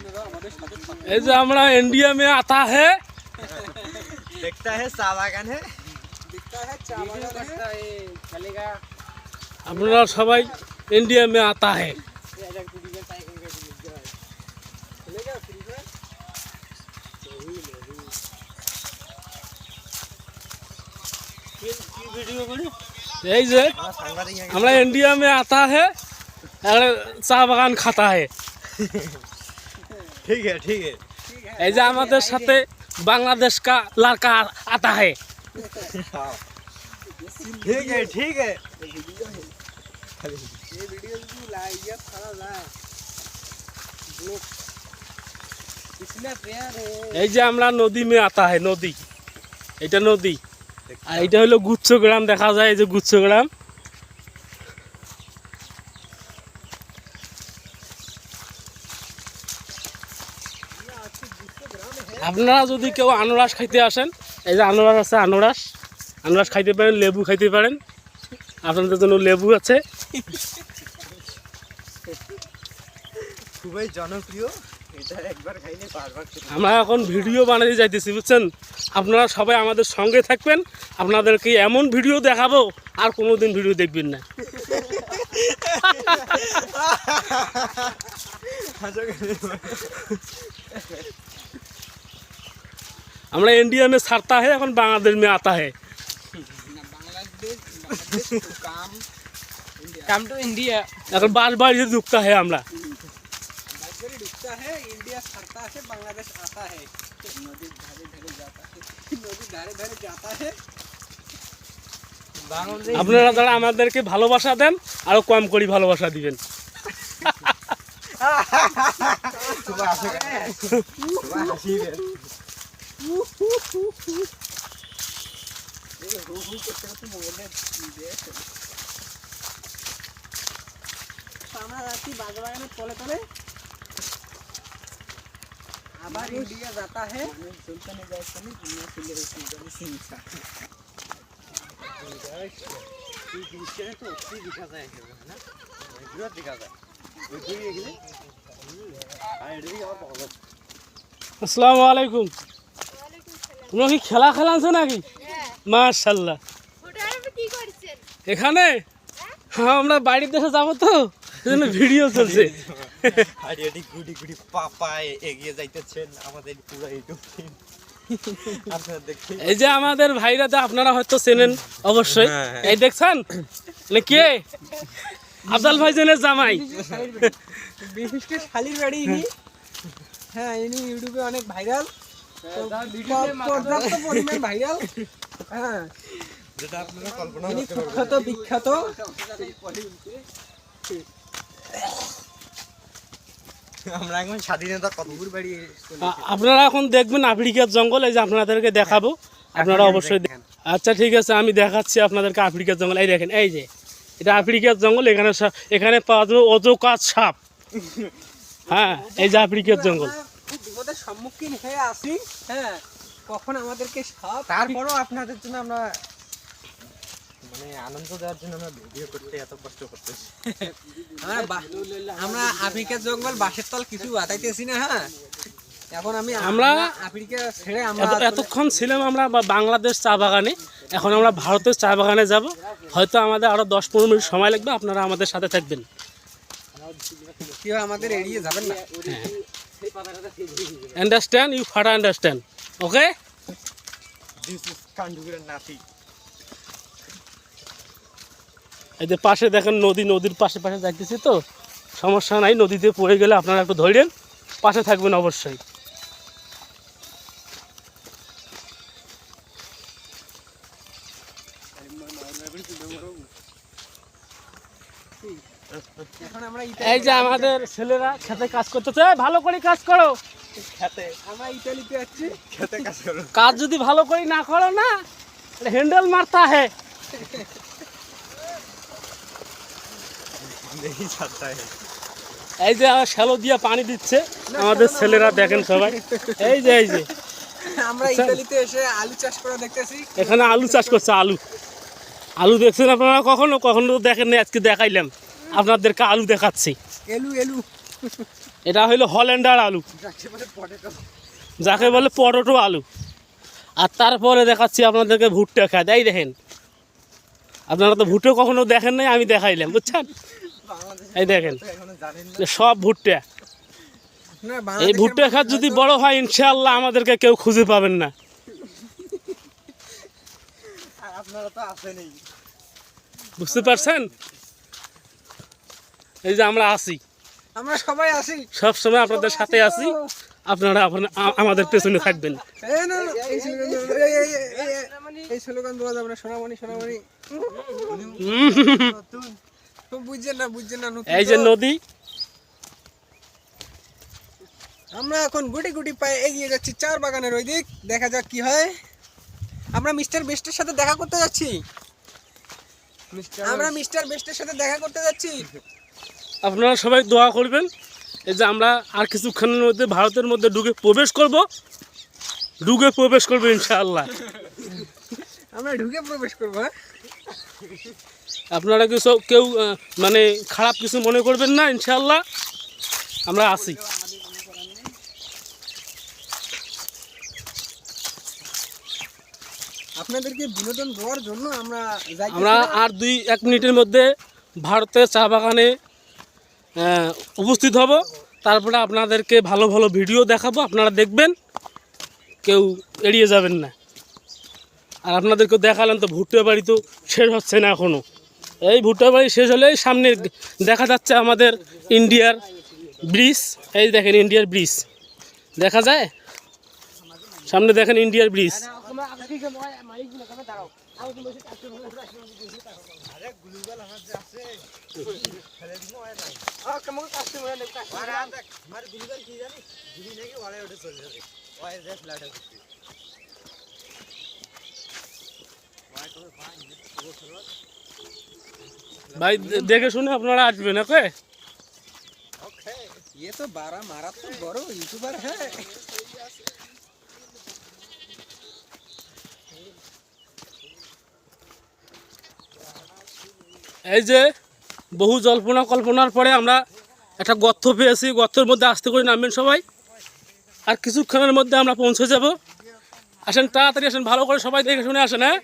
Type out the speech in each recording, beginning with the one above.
ऐसे हमारा इंडिया में आता है। दिखता है सावागन है। दिखता है चावागन चलेगा। हमारा सबाई इंडिया में आता है। यही से हमारा इंडिया में आता है अगर चाह बगान खाता है। ठीक है ठीक है এই যে আমাদের সাথে বাংলাদেশ का लड़का आता है ठीक है ठीक है ये वीडियो भी लाइए सारा ला लोग इसमें प्यार है এই যে আমরা নদী মে আতা হয় নদী এটা নদী আর এটা হলো গুচ্ছ গ্রাম দেখা যায় এই যে গুচ্ছ আপনারা যদি কেউ আনারস খাইতে আসেন এই যে আনারস আছে আনারস আনারস খাইতে পারেন লেবু খাইতে পারেন। আপনাদের জন্য লেবু আছে। খুবই জনপ্রিয়। এটা একবার খাইলে বারবার খেতে আমরা এখন ভিডিও বানাতে যাইতেছি বুঝছেন? আপনারা সবাই আমাদের সঙ্গে থাকবেন। আপনাদেরকে এমন ভিডিও দেখাবো আর কোনোদিন ভিডিও দেখবেন না। আমরা इंडिया में सारता है এখন বাংলাদেশ में आता है बांग्लादेश बांग्लादेश तो काम কাম টু ইন্ডিয়া এখন বাস বাড়িতে ঢুকতে হয় আমরা बाइबल डूबता है इंडिया सरता है बांग्लादेश आता है नदी धारे धारे जाता है नदी धारे धारे जाता है বাংলাদেশ আপনারা যারা আমাদেরকে ভালোবাসা দেন আরো কম করি ভালোবাসা দিবেন সুবাহ আসে সুবাহ হাসি আমরা যাচ্ছি বাগবাগানে তলে তলে আবার ইন্ডিয়া যাতা है সুলতানে যাচ্ছে না দুনিয়া চলে গেছে জানি সিনসা এই জিনিসটা তো অতি দেখা যায় একেবারে না এগুলো দেখা যায় ওই ঘুরে গেলে আর এটা দিয়ে আবার পাওয়া যাবে আসসালামু আলাইকুম তোমরা কি খেলা খেলাছো নাকি? করছেন এখানে? হ্যাঁ আমরা বাড়ির দেশে যাব তো সেজন্য ভিডিও চলছে। আর এটি গুটি গুটি পাপায় এগিয়ে যাইতেছেন আমাদের পুরো ইউটিউব টিম এই যে আমাদের ভাইরা তো আপনারা হয়তো চেনেন অবশ্যই। হ্যাঁ, হ্যাঁ। এই দেখছেন? মানে কে? আফজাল ভাইজানের জামাই। বিশিষ্ট শালির বাড়ি হ্যাঁ ইনি ইউটিউবে অনেক ভাইরাল পর্যাপ্ত পরিমাণ ভাইরাল। হ্যাঁ। যেটা আপনারা কল্পনা করতে পারবেন। বিখ্যাত আমরা এখন স্বাধীনতা কতদূর বাড়ি আ- আপনারা এখন দেখবেন আফ্রিকার জঙ্গল এই যে আপনাদেরকে দেখাবো। আপনারা অবশ্যই আচ্ছা ঠিক আছে আমি দেখাচ্ছি আপনাদেরকে আফ্রিকার জঙ্গল। এই দেখেন এই যে এটা আফ্রিকার জঙ্গল এখানে সা- এখানে পাওয়া যাবে অজকাত সাপ। হ্যাঁ এই যে আফ্রিকার জঙ্গল। বিপদের সম্মুখীন হয়ে আসি হ্যাঁ কখন আমাদেরকে সাপ তারপরও আপনাদের জন্য আমরা মানে আনন্দ দেওয়ার জন্য আমরা ভিডিও করতে এত কষ্ট করতেছি। আমরা আমরা আফ্রিকার জঙ্গল বাসের তল কিছু বাতাইতেছি না হ্যাঁ। এখন আমি আমরা- আফ্রিকা ছেড়ে আমরা এতক্ষণ ছিলাম আমরা বাংলাদেশ চা বাগানে এখন আমরা ভারতের চা বাগানে যাব। হয়তো আমাদের আরও দশ পনেরো মিনিট সময় লাগবে আপনারা আমাদের সাথে থাকবেন। কেউ আমাদের এড়িয়ে যাবেন না। আন্ডারস্ট্যান্ড ইউ ফাটা আন্ডারস্ট্যান্ড ওকে দিস ইজ কান্ডুরের নাতি এই যে পাশে দেখেন নদী নদীর পাশে পাশে যাইতেছি তো। সমস্যা নাই নদীতে পড়ে গেলে আপনারা একটু ধরেন পাশে থাকবেন অবশ্যই। এখন আমরা এই যে আমাদের ছেলেরা খেতে কাজ করতেছে। ভালো করে কাজ করো। খেতে। কাজ যদি ভালো করে না করো না হ্যান্ডেল মারতা হে। এই যে শ্যালো দিয়ে পানি দিচ্ছে। আমাদের ছেলেরা দেখেন সবাই। এই যে এই যে। আমরা আচ্ছা। এখানে আলু চাষ করছে আলু। আলু দেখছেন আপনারা কখনো? কখনো দেখেন আজকে দেখাইলাম। আপনাদেরকে আলু দেখাচ্ছি। এলু এলু। এটা হইল হল্যান্ডার আলু। যাকে বলে পটেটো। পটোটো আলু। আর তারপরে দেখাচ্ছি আপনাদেরকে ভুট্টা খায় তাই দেখেন। আপনারা তো ভুট্টো কখনো দেখেন নাই আমি দেখাইলাম বুঝছেন? এই দেখেন। সব ভুট্টা। এই ভুট্টা খাত যদি বড় হয় ইনশাল্লাহ আমাদেরকে কেউ খুঁজে পাবেন না। বুঝতে পারছেন? এই যে আমরা আছি। আমরা সবাই আসি সব সময় আপনাদের সাথে আছি। আপনারা আমাদের পেছনে থাকবেন। এই না, না, এই স্লোগান দেওয়া- এই- এই- এই- এই- এই স্লোগান দেওয়া যাবে না সোনামণি সোনামণি। বুঝছেন না বুঝছেন না এই যে নদী। আমরা এখন গুটি গুটি পায়ে এগিয়ে যাচ্ছি চার বাগানের ওই দিক। দেখা যাক কি হয়। আমরা মিস্টার বেস্টের সাথে দেখা করতে যাচ্ছি। আমরা মিস্টার বেস্টের সাথে দেখা করতে যাচ্ছি। আপনারা সবাই দোয়া করবেন। এই যে আমরা আর কিছুক্ষণের মধ্যে ভারতের মধ্যে ঢুকে প্রবেশ করব। ঢুকে প্রবেশ করব ইনশাআল্লাহ। আমরা ঢুকে প্রবেশ করব হ্যাঁ? আপনারা কিছু কেউ মানে খারাপ কিছু মনে করবেন না ইনশাআল্লাহ। আমরা আছি আপনাদেরকে বিনোদন দেওয়ার জন্য আমরা আমরা আর দুই এক মিনিটের মধ্যে ভারতের চা বাগানে উপস্থিত হব। তারপরে আপনাদেরকে ভালো ভালো ভিডিও দেখাবো। আপনারা দেখবেন, কেউ এড়িয়ে যাবেন না। আর আপনাদেরকে দেখালেন তো ভুট্টা বাড়ি তো শেষ হচ্ছে না এখনও এই ভুট্টা বাড়ি শেষ হলেই সামনে দেখা যাচ্ছে আমাদের ইন্ডিয়ার ব্রিজ। এই দেখেন ইন্ডিয়ার ব্রিজ। দেখা যায়? সামনে দেখেন ইন্ডিয়ার ব্রিজ। ভাই দে- দেখে শুনে আপনারা আসবেন ওকে ये तो बारह मारा तो बड़ो यूट्यूबर है এই যে বহু জল্পনা কল্পনার পরে আমরা একটা গর্ত পেয়েছি। গর্তের মধ্যে আসতে করে নামবেন সবাই। আর কিছুক্ষণের মধ্যে আমরা পৌঁছে যাব। আসেন তাড়াতাড়ি আসেন ভালো করে সবাই দেখে শুনে আসেন হ্যাঁ?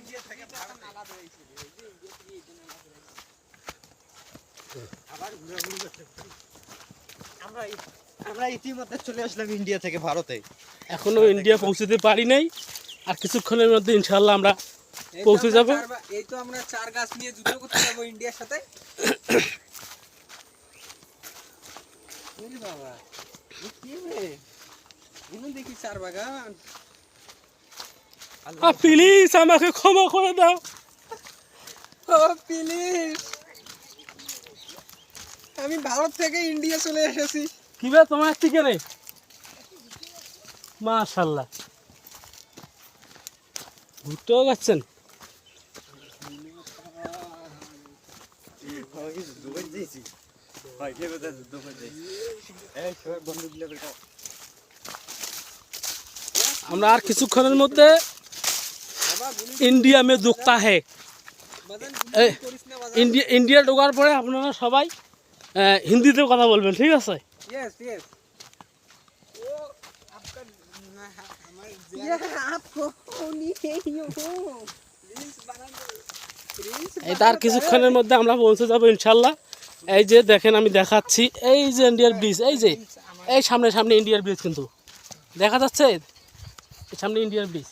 আমরা ইতিমধ্যে চলে আসলাম ইন্ডিয়া থেকে ভারতে। এখনও ইন্ডিয়া পৌঁছতে পারি নাই। আর কিছুক্ষণের মধ্যে ইনশাল্লাহ আমরা পৌঁছে যাব? এই তো আমরা চার গাছ নিয়ে যুদ্ধ করতে যাব ইন্ডিয়ার সাথে। বাবা কি রে? দেখি চার বাগান। প্লিজ আমাকে ক্ষমা করে দাও। ও প্লিজ আমি ভারত থেকে ইন্ডিয়া চলে এসেছি। কি বে তোমার থেকে রে? মাশাল্লাহ। ঘুরতেও যাচ্ছেন দুবাই দিয়েছি ভাই কে কোথায় দুবাই দিয়েছি এই সবাই বন্ধু দিলে বেটা আমরা আর কিছুক্ষণের মধ্যে বাবা গুলি ইন্ডিয়া মে দুখতা হে বাদান এই, গুলি করিস না বাদান ইন্ডিয়া ইন্ডিয়া ঢোকার পরে আপনারা সবাই আহ, হিন্দিতে কথা বলবেন ঠিক আছে यस यस वो आपका हमारे ये आपको नहीं है এই তার কিছুক্ষণের মধ্যে আমরা পৌঁছে যাব ইনশাল্লাহ। এই যে দেখেন আমি দেখাচ্ছি। এই যে ইন্ডিয়ার ব্রিজ এই যে এই সামনে সামনে ইন্ডিয়ার ব্রিজ কিন্তু। দেখা যাচ্ছে? সামনে ইন্ডিয়ার ব্রিজ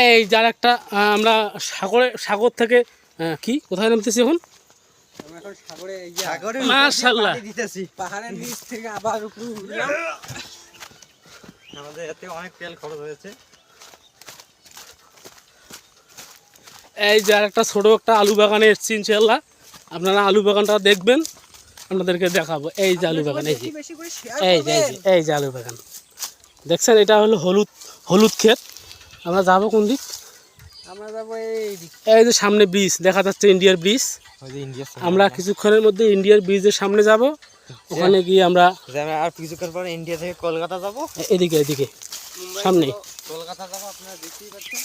এই যার একটা আমরা সাগরে সাগর থেকে কি? কোথায় নামতেছি এখন? এখন সাগরে এই যে মাশাআল্লাহ। দিতেছি। পাহাড়ের নিচ থেকে আবার উপরে উঠলাম। আমাদের এতে অনেক তেল খরচ হয়েছে। এই যার একটা ছোট একটা আলু বাগানে এসছি ইনশাল্লাহ আপনারা আলু বাগানটা দেখবেন আপনাদেরকে দেখাবো। এই যে আলু বাগান এই যে এই যে এই যে আলু বাগান। দেখছেন এটা হলো হলুদ হলুদ ক্ষেত। আমরা যাব কোন দিক? আমরা যাব এই যে সামনে ব্রিজ দেখা যাচ্ছে ইন্ডিয়ার ব্রিজ আমরা কিছুক্ষণের মধ্যে ইন্ডিয়ার ব্রিজের সামনে যাব। ওখানে গিয়ে আমরা আর কিছুক্ষণ পর ইন্ডিয়া থেকে কলকাতা যাব। এদিকে এদিকে। সামনে। কলকাতা যাব আপনারা দেখতেই পাচ্ছেন।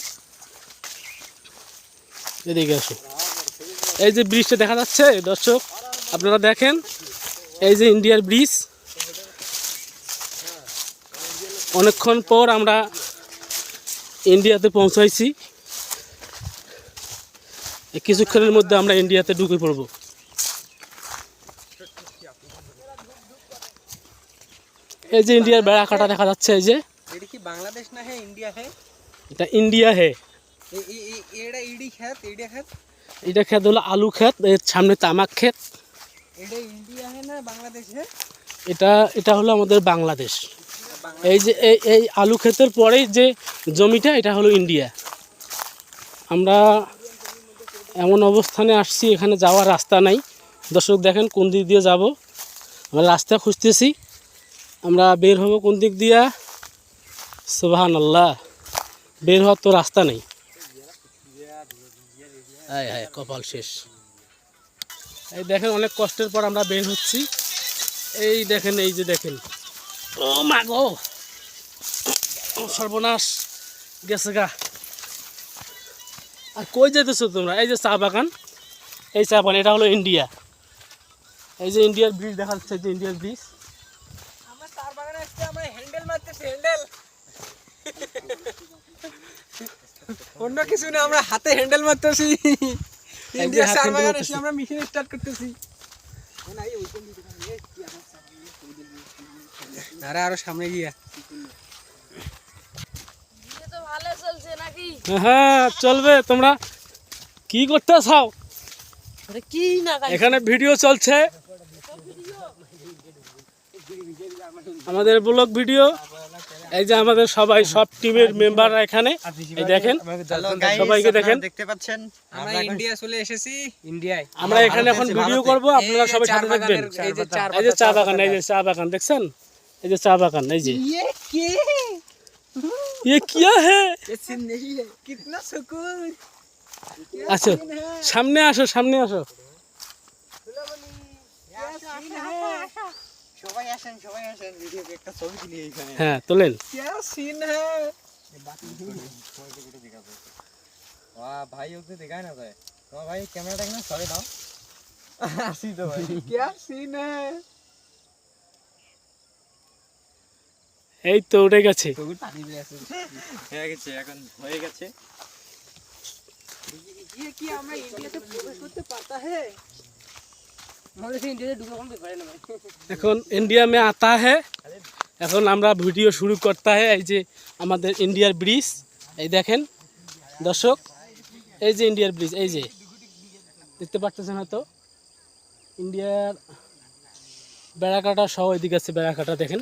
এদিকে আসো। এই যে ব্রিজটা দেখা যাচ্ছে দর্শক আপনারা দেখেন। এই যে ইন্ডিয়ার ব্রিজ অনেকক্ষণ পর আমরা ইন্ডিয়াতে পৌঁছাইছি। কিছুক্ষণের মধ্যে আমরা ইন্ডিয়াতে ঢুকে পড়ব। এই যে ইন্ডিয়ার বেড়া কাটা দেখা যাচ্ছে এই যে। এটা কি বাংলাদেশ না হ্যাঁ ইন্ডিয়া হ্যাঁ এটা ইন্ডিয়া হে। এ- এ- এ- এটা ইডি খেত খেত এটা হলো আলু ক্ষেত এর সামনে তামাক ক্ষেত এটা ইন্ডিয়া হ্যাঁ না বাংলাদেশ হ্যাঁ এটা এটা হলো আমাদের বাংলাদেশ। এই যে এই এই আলু ক্ষেতের পরেই যে জমিটা এটা হলো ইন্ডিয়া। আমরা এমন অবস্থানে আসছি এখানে যাওয়ার রাস্তা নাই। দর্শক দেখেন কোন দিক দিয়ে যাব। আমরা রাস্তা খুঁজতেছি। আমরা বের হব কোন দিক দিয়া? সুবাহান আল্লাহ বের হওয়ার তো রাস্তা নেই। হায় হায় কপাল শেষ। এই দেখেন অনেক কষ্টের পর আমরা বের হচ্ছি। এই দেখেন এই যে দেখেন। ও মা গো! ও সর্বনাশ গেছে গা। আর কই যেতেছো তোমরা? এই যে চা বাগান এই চা বাগান এটা হলো ইন্ডিয়া। এই যে ইন্ডিয়ার ব্রিজ দেখা যাচ্ছে যে ইন্ডিয়ার ব্রিজ আমরা তার বাগানে আসছে আমরা হ্যান্ডেল মারতেছি হ্যান্ডেল অন্য কিছু না আমরা হাতে হ্যান্ডেল মারতেছি। ইন্ডিয়া হাতে চার handle বাগানে। এসে আমরা মেশিন স্টার্ট করতেছি। আরে আরও সামনে গিয়া বিয়ে তো ভালো চলছে নাকি হ্যাঁ চলবে তোমরা কি করতে চাও এখানে ভিডিও চলছে। আমাদের ব্লগ ভিডিও এই যে আমাদের সবাই সব টিমের মেম্বাররা এখানে। এই দেখেন সবাইকে দেখেন। দেখতে পাচ্ছেন। আমরা ইন্ডিয়া চলে এসেছি। ইন্ডিয়ায় আমরা এখানে এখন ভিডিও করব আপনারা সবাই সাথে দেখবেন। বাগানের- এই যে চা বাগান এই যে চা বাগান দেখছেন? এই যে চা বাগান এই যে। ये के ये क्या है ये सीन नहीं है कितना सुकून আচ্ছা সামনে আসো সামনে আসো সবাই আসেন সবাই আসেন ভিডিওতে একটা ছবি তুলি এইখানে হ্যাঁ তোলেন क्या सीन है বাহ ভাই ওকে দেখায় না যায় তোমার ভাই ক্যামেরাটা না সরে দাও আসি তো ভাই क्या सीन है এই তো উঠে গেছে হয়ে গেছে এখন হয়ে গেছে ये कि আমরা ইন্ডিয়াতে প্রবেশ করতে পারতা है আমাদের ইন্ডিয়াতে ঢুকে কোনো পারে না ভাই এখন ইন্ডিয়া মে আতা है এখন আমরা ভিডিও শুরু করতে হয় এই যে আমাদের ইন্ডিয়ার ব্রিজ এই দেখেন দর্শক এই যে ইন্ডিয়ার ব্রিজ এই যে দেখতে পাচ্ছেন হয়তো ইন্ডিয়ার বেড়াকাটা সহ এদিকে আছে বেড়াকাটা দেখেন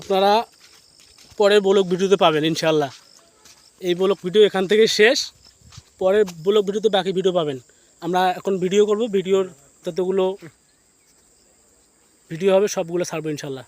আপনারা পরের ব্লক ভিডিওতে পাবেন ইনশাল্লাহ এই ব্লক ভিডিও এখান থেকে শেষ, পরের ব্লক ভিডিওতে বাকি ভিডিও পাবেন। আমরা এখন ভিডিও করব, ভিডিওর যতগুলো ভিডিও হবে সবগুলো ছাড়বো ইনশাল্লাহ